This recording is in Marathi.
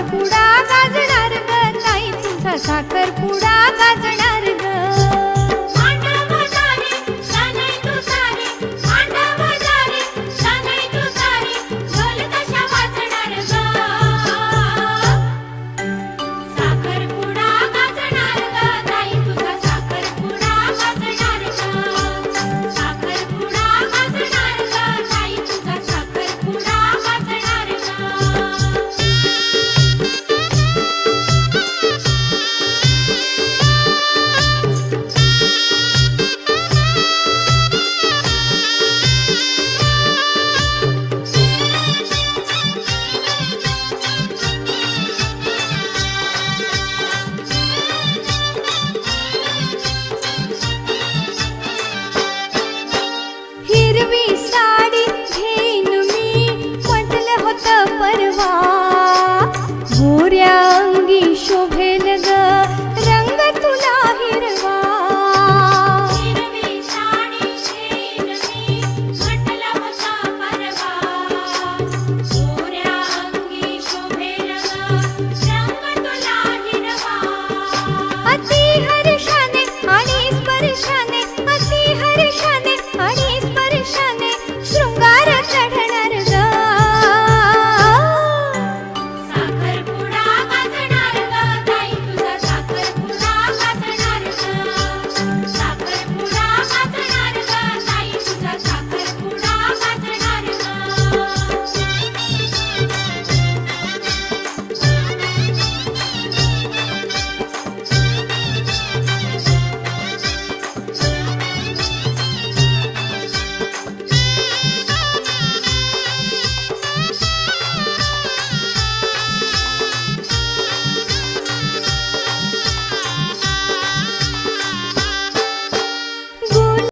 साखरपुडा गाजणार ग ताई तुझा साखरपुडा गाजणार. বিশ্রাম